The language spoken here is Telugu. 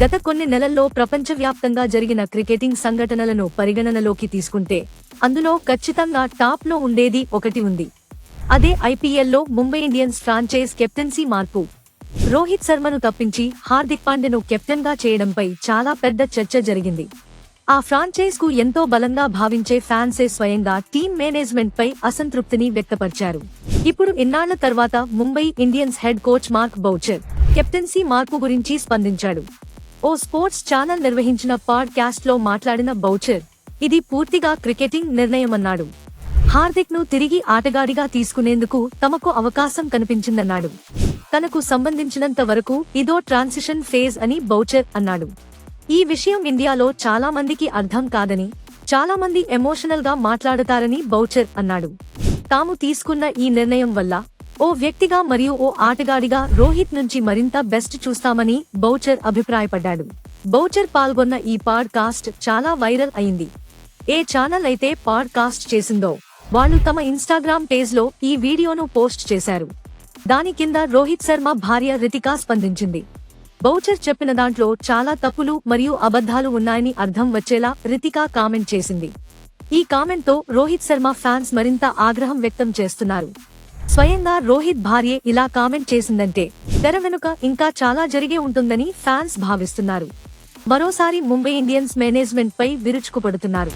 గత కొన్ని నెలల్లో ప్రపంచవ్యాప్తంగా జరిగిన క్రికెటింగ్ సంఘటనలను పరిగణనలోకి తీసుకుంటే అందులో ఖచ్చితంగా టాప్లో ఉండేది ఒకటి ఉంది. అదే ఐపీఎల్లో ముంబై ఇండియన్స్ ఫ్రాంచైజ్ కెప్టెన్సీ మార్పు. రోహిత్ శర్మను తప్పించి హార్దిక్ పాండ్యను కెప్టెన్గా చేయడంపై చాలా పెద్ద చర్చ జరిగింది. ఆ ఫ్రాంచైజ్కు ఎంతో బలంగా భావించే ఫ్యాన్సే స్వయంగా టీం మేనేజ్మెంట్ పై అసంతృప్తిని వ్యక్తపరిచారు. ఇప్పుడు ఇన్నాళ్ళ తర్వాత Mumbai Indians head coach Mark Boucher captaincy మార్పు గురించి స్పందించాడు. ఓ స్పోర్ట్స్ ఛానల్ నిర్వహించిన పాడ్లో మాట్లాడిన బౌచర్ ఇది పూర్తిగా క్రికెటింగ్ నిర్ణయమన్నాడు. హార్దిక్ను తిరిగి ఆటగాడిగా తీసుకునేందుకు తమకు అవకాశం కనిపించిందన్నాడు. తనకు సంబంధించినంత వరకు ఇదో ట్రాన్సిషన్ ఫేజ్ అని బౌచర్ అన్నాడు. ఈ విషయం ఇండియాలో చాలా మందికి అర్థం కాదని చాలా మంది ఎమోషనల్గా మాట్లాడతారని బౌచర్ అన్నాడు. తాము తీసుకున్న ఈ నిర్ణయం వల్ల ఓ వ్యక్తిగా మరియు ఓ ఆటగాడిగా రోహిత్ నుంచి మరింత బెస్ట్ చూస్తామని బౌచర్ అభిప్రాయపడ్డాడు. బౌచర్ పాల్గొన్న ఈ పాడ్కాస్ట్ చాలా వైరల్ అయింది. ఏ ఛానల్ అయితే పాడ్కాస్ట్ చేసిందో వాళ్ళు తమ ఇన్స్టాగ్రామ్ పేజ్లో ఈ వీడియోను పోస్ట్ చేశారు. దాని కింద రోహిత్ శర్మ భార్య రితికా స్పందించింది. బౌచర్ చెప్పిన దాంట్లో చాలా తప్పులు మరియు అబద్ధాలు ఉన్నాయని అర్థం వచ్చేలా రితికా కామెంట్ చేసింది. ఈ కామెంట్తో రోహిత్ శర్మ ఫ్యాన్స్ మరింత ఆగ్రహం వ్యక్తం చేస్తున్నారు. స్వయంగా రోహిత్ భార్యే ఇలా కామెంట్ చేసిందంటే తెర వెనుక ఇంకా చాలా జరిగే ఉంటుందని ఫ్యాన్స్ భావిస్తున్నారు. మరోసారి ముంబై ఇండియన్స్ మేనేజ్మెంట్ పై విరుచుకుపడుతున్నారు.